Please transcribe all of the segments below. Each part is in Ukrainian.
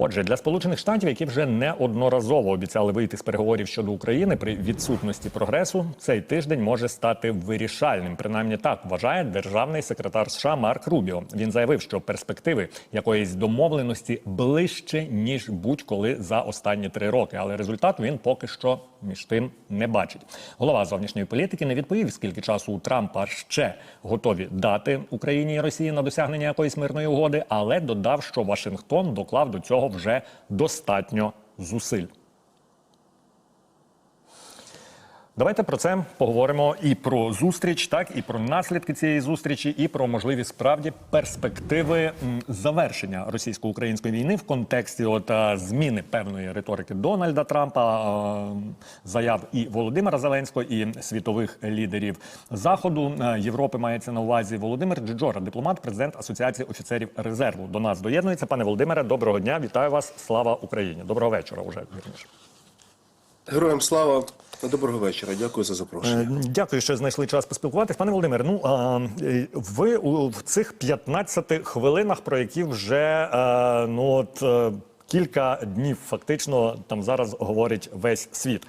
Отже, для Сполучених Штатів, які вже неодноразово обіцяли вийти з переговорів щодо України при відсутності прогресу, цей тиждень може стати вирішальним. Принаймні так вважає державний секретар США Марк Рубіо. Він заявив, що перспективи якоїсь домовленості ближче ніж будь-коли за останні три роки. Але результат він поки що між тим не бачить. Голова зовнішньої політики не відповів, скільки часу у Трампа ще готові дати Україні і Росії на досягнення якоїсь мирної угоди, але додав, що Вашингтон доклав до цього вже достатньо зусиль. Давайте про це поговоримо і про зустріч, так і про наслідки цієї зустрічі, і про можливі справді перспективи завершення російсько-української війни в контексті от зміни певної риторики Дональда Трампа, заяв і Володимира Зеленського, і світових лідерів заходу Е, Європи. Мається на увазі Володимир Джиджора, дипломат, президент Асоціації офіцерів резерву. До нас доєднується. Пане Володимире, доброго дня. Вітаю вас. Слава Україні. Доброго вечора. Уже вірніше. Героям слава, доброго вечора. Дякую за запрошення. Е, Дякую, що знайшли час поспілкуватись. Пане Володимир, ну а е, ви у цих 15 хвилинах, про які вже е, ну от кілька днів фактично там зараз говорить весь світ.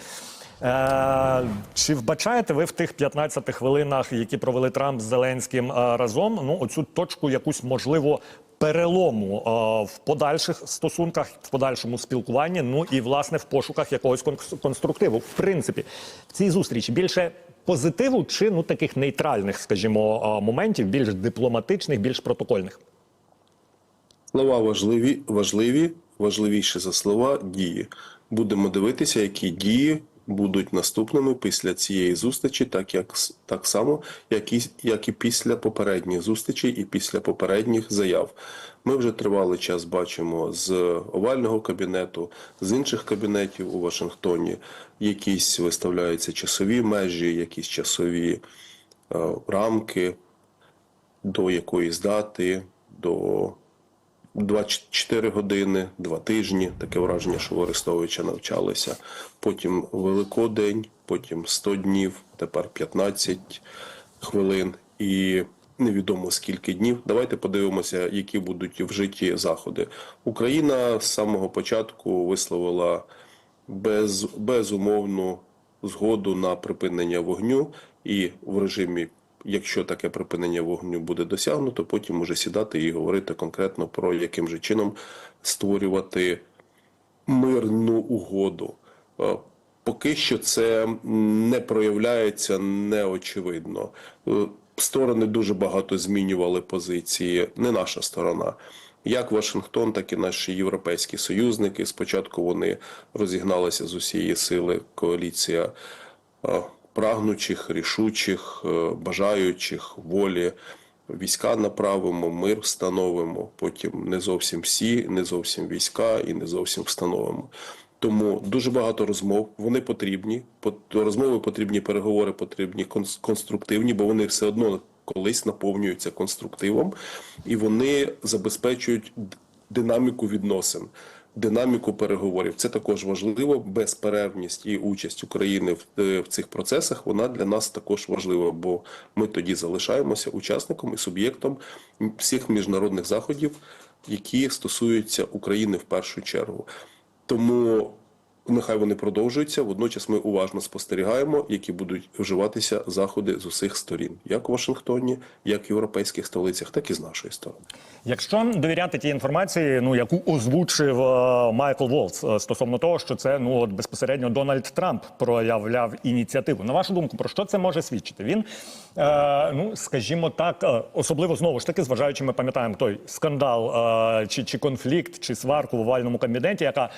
Чи вбачаєте ви в тих 15 хвилинах, які провели Трамп з Зеленським разом, ну оцю точку якусь можливо перелому е, в подальших стосунках, в подальшому спілкуванні, ну і власне в пошуках якогось конструктиву. В принципі, в цій зустрічі більше позитиву чи ну таких нейтральних, скажімо, е, моментів, більш дипломатичних, більш протокольних. Слова важливі, важливі, важливіше за слова дії. Будемо дивитися, які дії будуть наступними після цієї зустрічі, так як так само, як і, як і після попередніх зустрічей і після попередніх заяв. Ми вже тривалий час бачимо з овального кабінету, з інших кабінетів у Вашингтоні. Якісь виставляються часові межі, якісь часові е, рамки до якоїсь дати, до 24 години, 2 тижні. Таке враження, що в Арестовича навчалися. Потім Великодень, потім 100 днів, тепер 15 хвилин і невідомо скільки днів. Давайте подивимося, які будуть вжиті заходи. Україна з самого початку висловила без, безумовну згоду на припинення вогню і в режимі. Якщо таке припинення вогню буде досягнуто, потім уже сідати і говорити конкретно про яким же чином створювати мирну угоду. Е, Поки що це не проявляється неочевидно. Е, Сторони дуже багато змінювали позиції, не наша сторона. Як Вашингтон, так і наші європейські союзники. Спочатку вони розігналися з усієї сили коаліція е, прагнучих, рішучих, е, бажаючих волі. Війська направимо, мир встановимо. Потім не зовсім всі, не зовсім війська і не зовсім встановимо. Тому дуже багато розмов. Вони потрібні. Пот- Розмови потрібні, переговори потрібні, конс- конструктивні, бо вони все одно колись наповнюються конструктивом, і вони забезпечують динаміку відносин. Динаміку переговорів це також важливо. Безперервність і участь України в, е, в цих процесах вона для нас також важлива, бо ми тоді залишаємося учасником і суб'єктом всіх міжнародних заходів, які стосуються України в першу чергу. Тому нехай вони продовжуються. Водночас ми уважно спостерігаємо, які будуть вживатися заходи з усіх сторін, як у Вашингтоні, як в європейських столицях, так і з нашої сторони. Якщо довіряти тій інформації, ну яку озвучив е, Майкл Волц е, стосовно того, що це ну от безпосередньо Дональд Трамп проявляв ініціативу. На вашу думку, про що це може свідчити? Він е, ну скажімо так, е, особливо знову ж таки, зважаючи, ми пам'ятаємо той скандал е, чи, чи конфлікт, чи сварку в овальному кабінеті, яка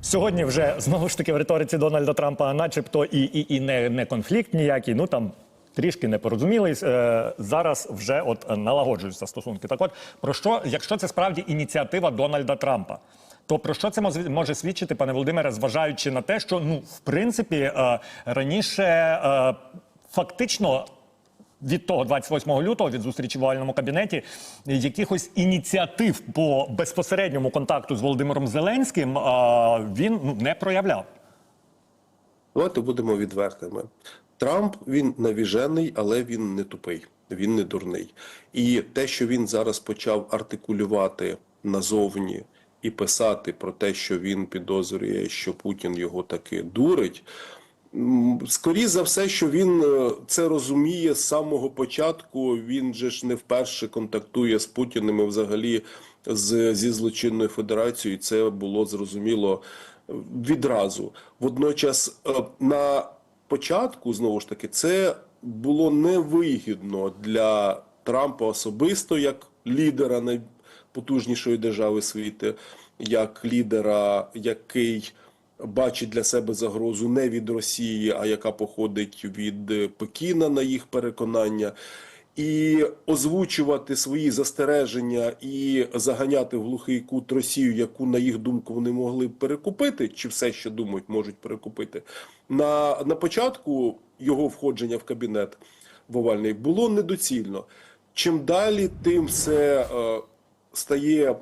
Сьогодні вже знову ж таки в риториці Дональда Трампа, начебто, і, і, і не, не конфлікт ніякий. Ну там трішки не порозумілись. Е, зараз вже от налагоджуються стосунки. Так, от про що, якщо це справді ініціатива Дональда Трампа, то про що це може свідчити, пане Володимире, зважаючи на те, що ну в принципі е, раніше е, фактично від того 28 лютого від зустрічі в овальному кабінеті якихось ініціатив по безпосередньому контакту з Володимиром Зеленським він ну, не проявляв. Давайте будемо відвертими. Трамп він навіжений, але він не тупий, він не дурний. І те, що він зараз почав артикулювати назовні і писати про те, що він підозрює, що Путін його таки дурить. Скоріше за все, що він е, це розуміє з самого початку. Він же ж не вперше контактує з Путіним і взагалі з, зі злочинною федерацією. Це було зрозуміло е, відразу. Водночас, е, на початку знову ж таки, це було невигідно для Трампа особисто як лідера найпотужнішої держави світу, як лідера, який бачить для себе загрозу не від Росії, а яка походить від е, Пекіна на їх переконання. І озвучувати свої застереження і заганяти в глухий кут Росію, яку на їх думку вони могли б перекупити, чи все ще думають, можуть перекупити на, на початку його входження в кабінет в овальний було недоцільно. Чим далі, тим все е, стає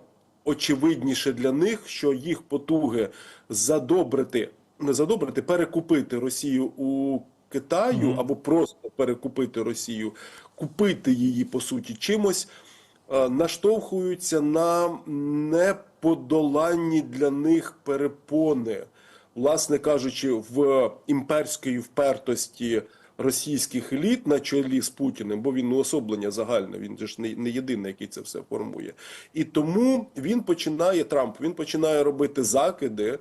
очевидніше для них, що їх потуги задобрити, не задобрити, перекупити Росію у Китаю або просто перекупити Росію, купити її по суті чимось, е, наштовхуються на неподоланні для них перепони, власне кажучи, в імперської впертості російських еліт на чолі з Путіним, бо він уособлення загальне, він ж не, не єдиний, який це все формує. І тому він починає Трамп, він починає робити закиди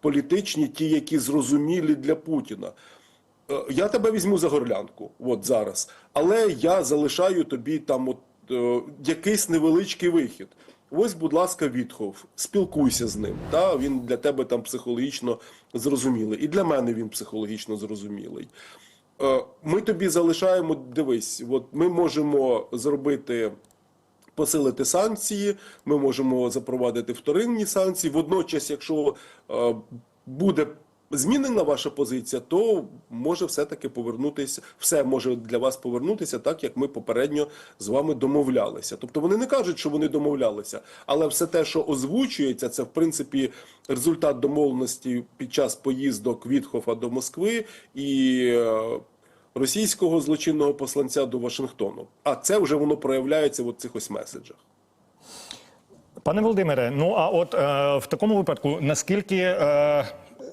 політичні, ті, які зрозумілі для Путіна. Е, Я тебе візьму за горлянку, от зараз, але я залишаю тобі там от е, якийсь невеличкий вихід. Ось, будь ласка, Вітхов, спілкуйся з ним. Та він для тебе там психологічно зрозумілий, і для мене він психологічно зрозумілий. Е, Ми тобі залишаємо. Дивись, от ми можемо зробити. Посилити санкції, ми можемо запровадити вторинні санкції. Водночас, якщо е, буде змінена ваша позиція, то може все-таки повернутися, все може для вас повернутися так, як ми попередньо з вами домовлялися. Тобто вони не кажуть, що вони домовлялися, але все те, що озвучується, це в принципі результат домовленості під час поїздок Вітхофа до Москви і. е, Російського злочинного посланця до Вашингтону, а це вже воно проявляється в цих ось меседжах. Пане Володимире, ну а от е, в такому випадку, наскільки, е,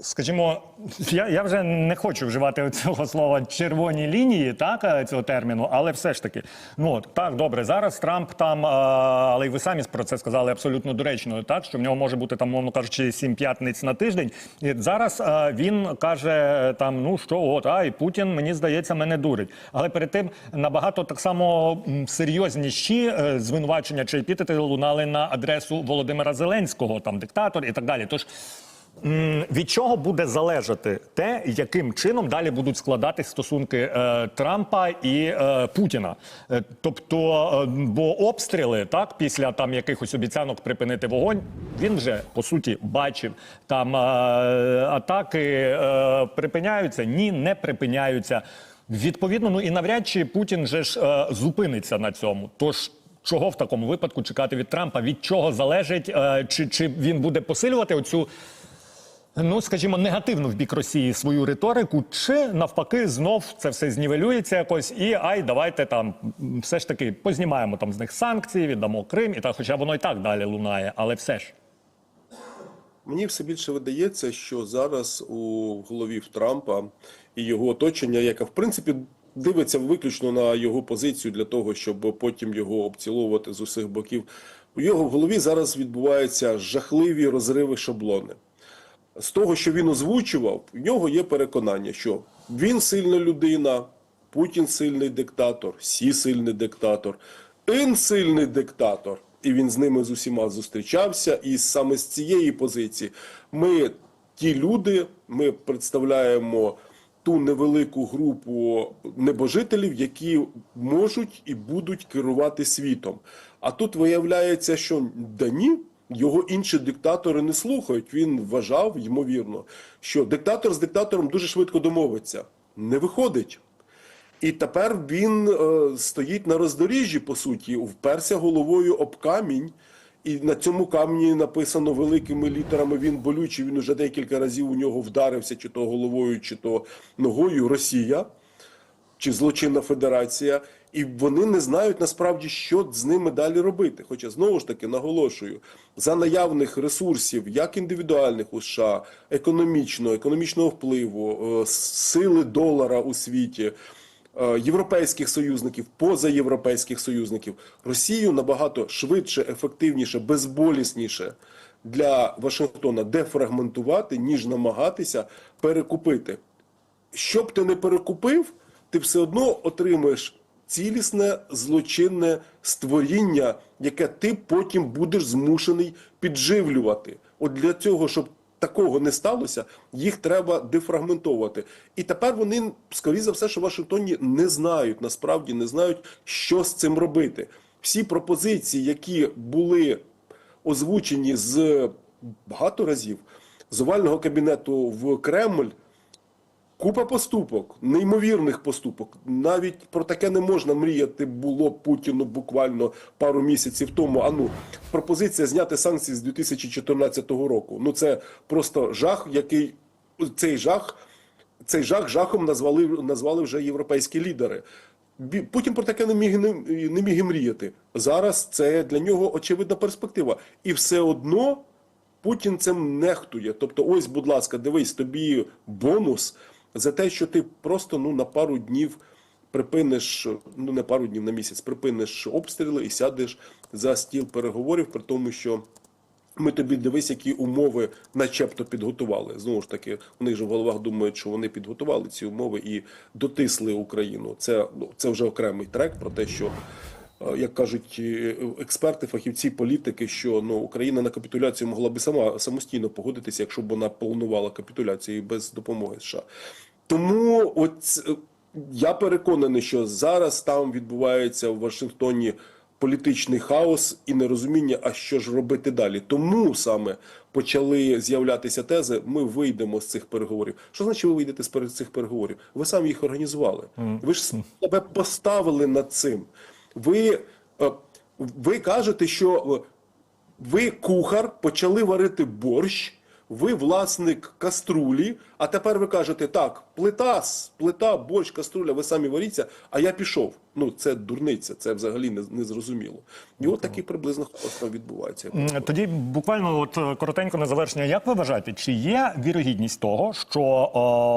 скажімо, я, я вже не хочу вживати цього слова червоні лінії, так е, цього терміну, але все ж таки, ну от так добре, зараз Трамп там, е, але й ви самі про це сказали абсолютно доречно, так що в нього може бути там, мовно кажучи, сім п'ятниць на тиждень. І зараз е, він каже там, ну що, от а і Путін, мені здається, мене дурить. Але перед тим набагато так само серйозніші звинувачення чи епітети лунали на адресу Володимира Зеленського, там диктатор і так далі. Тож від чого буде залежати те, яким чином далі будуть складатись стосунки е, Трампа і е, Путіна? Е, тобто, е, бо обстріли так після там якихось обіцянок припинити вогонь, він вже по суті бачив там е, атаки е, припиняються, ні, не припиняються. Відповідно, ну і навряд чи Путін же ж е, зупиниться на цьому. Тож. Чого в такому випадку чекати від Трампа? Від чого залежить, е, чи, чи він буде посилювати оцю ну скажімо, негативну в бік Росії свою риторику, чи навпаки знов це все знівелюється якось, і ай, давайте там все ж таки познімаємо там з них санкції, віддамо Крим, і так, хоча воно і так далі лунає, але все ж. Мені все більше видається, що зараз у голові Трампа і його оточення, яке в принципі дивиться виключно на його позицію для того, щоб потім його обціловувати з усіх боків. У його в голові зараз відбуваються жахливі розриви шаблони. З того, що він озвучував, у нього є переконання, що він сильна людина, Путін сильний диктатор, Сі сильний диктатор, Ін сильний диктатор. І він з ними з усіма зустрічався. І саме з цієї позиції ми, ті люди, ми представляємо ту невелику групу небожителів, які можуть і будуть керувати світом. А тут виявляється, що да ні, його інші диктатори не слухають. Він вважав, ймовірно, що диктатор з диктатором дуже швидко домовиться. Не виходить. І тепер він е, стоїть на роздоріжжі, по суті, вперся головою об камінь. І на цьому камені написано великими літерами він болючий. Він уже декілька разів у нього вдарився, чи то головою, чи то ногою Росія, чи злочинна федерація. І вони не знають насправді, що з ними далі робити. Хоча знову ж таки наголошую, за наявних ресурсів, як індивідуальних у США, економічного, економічного впливу, е, сили долара у світі, е, європейських союзників, позаєвропейських союзників, Росію набагато швидше, ефективніше, безболісніше для Вашингтона дефрагментувати, ніж намагатися перекупити. Що б ти не перекупив, ти все одно отримаєш цілісне злочинне створіння, яке ти потім будеш змушений підживлювати. От для цього, щоб такого не сталося, їх треба дефрагментовувати. І тепер вони, скоріше за все, що в Вашингтоні не знають, насправді не знають, що з цим робити. Всі пропозиції, які були озвучені з багато разів з овального кабінету в Кремль. Купа поступок, неймовірних поступок. Навіть про таке не можна мріяти було Путіну буквально пару місяців тому. А ну, пропозиція зняти санкції з 2014 року. Ну це просто жах, який цей жах, цей жах жахом назвали, назвали вже європейські лідери. Путін про таке не міг не, не міг і мріяти. Зараз це для нього очевидна перспектива. І все одно Путін цим нехтує. Тобто, ось, будь ласка, дивись, тобі бонус за те, що ти просто ну на пару днів припиниш, ну не пару днів на місяць, припиниш обстріли і сядеш за стіл переговорів, при тому, що. Ми тобі дивись, які умови начебто підготували. Знову ж таки, у них же в головах думають, що вони підготували ці умови і дотисли Україну. Це ну це вже окремий трек про те, що як кажуть е, експерти, фахівці, політики, що ну Україна на капітуляцію могла би сама самостійно погодитися, якщо б вона планувала капітуляцію без допомоги США. Тому от е, я переконаний, що зараз там відбувається в Вашингтоні політичний хаос і нерозуміння, а що ж робити далі. Тому саме почали з'являтися тези: ми вийдемо з цих переговорів. Що значить ви вийдете з цих переговорів? Ви самі їх організували. Ви ж себе поставили над цим. Ви, е, ви кажете, що е, ви кухар, почали варити борщ. Ви власник каструлі, а тепер ви кажете, так, плита, плита, борщ, каструля, ви самі варіться, а я пішов. Ну, це дурниця, це взагалі не, не зрозуміло. І от такий приблизно хаос відбувається. Тоді буквально от е, коротенько на завершення. Як ви вважаєте, чи є вірогідність того, що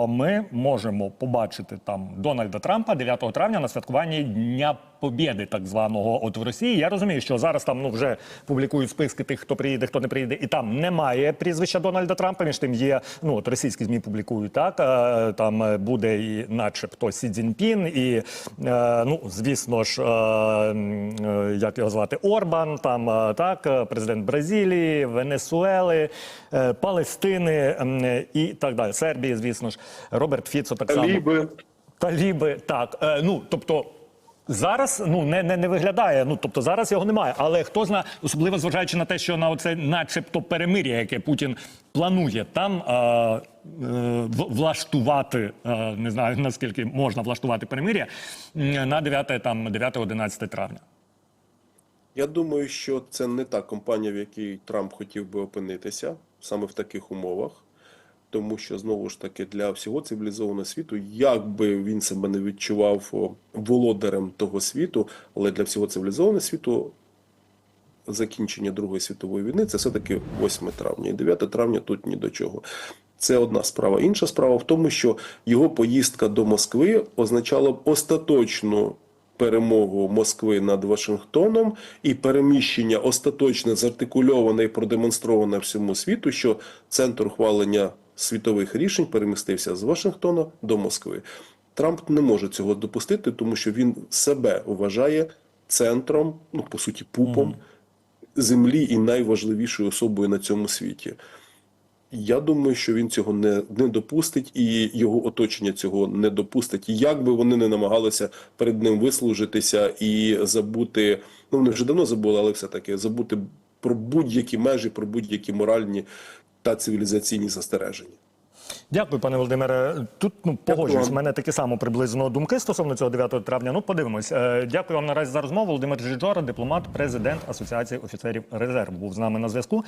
е, ми можемо побачити там Дональда Трампа 9 травня на святкуванні Дня Побєди, так званого, от в Росії? Я розумію, що зараз там ну вже публікують списки тих, хто приїде, хто не приїде, і там немає прізвища Дональда Трампа. Між тим є ну от російські змі публікують так. е, Там е, буде і, начебто, Сі Цзіньпін, і е, ну звісно ж, як його звати Орбан, там так, президент Бразилії, Венесуели, Палестини і так далі. Сербії, звісно ж, Роберт Фіцо так само. Таліби. Таліби, так. Ну, тобто. Зараз ну не, не, не виглядає. Ну тобто зараз його немає. Але хто знає, особливо зважаючи на те, що на оце, начебто, перемир'я, яке Путін планує там е, е, влаштувати, е, не знаю наскільки можна влаштувати перемир'я на 9 там 9-11 травня. Я думаю, що це не та компанія, в якій Трамп хотів би опинитися саме в таких умовах. Тому що знову ж таки для всього цивілізованого світу, як би він себе не відчував володарем того світу, але для всього цивілізованого світу закінчення Другої світової війни це все-таки 8 травня. І 9 травня тут ні до чого. Це одна справа. Інша справа в тому, що його поїздка до Москви означала б остаточну перемогу Москви над Вашингтоном і переміщення остаточне зартикульоване і продемонстроване всьому світу, що центр ухвалення світових рішень перемістився з Вашингтона до Москви. Трамп не може цього допустити, тому що він себе вважає центром, ну по суті, пупом землі і найважливішою особою на цьому світі. Я думаю, що він цього не, не допустить, і його оточення цього не допустить. І Як би вони не намагалися перед ним вислужитися і забути, ну вони вже давно забули, але все таки забути про будь-які межі, про будь-які моральні та цивілізаційні застереження. Дякую, пане Володимире. Тут ну погоджуюсь. У мене такі само приблизно думки стосовно цього 9 травня. Ну, подивимось. Е, Дякую вам наразі за розмову. Володимир Жиджора, дипломат, президент Асоціації офіцерів резерву, був з нами на зв'язку.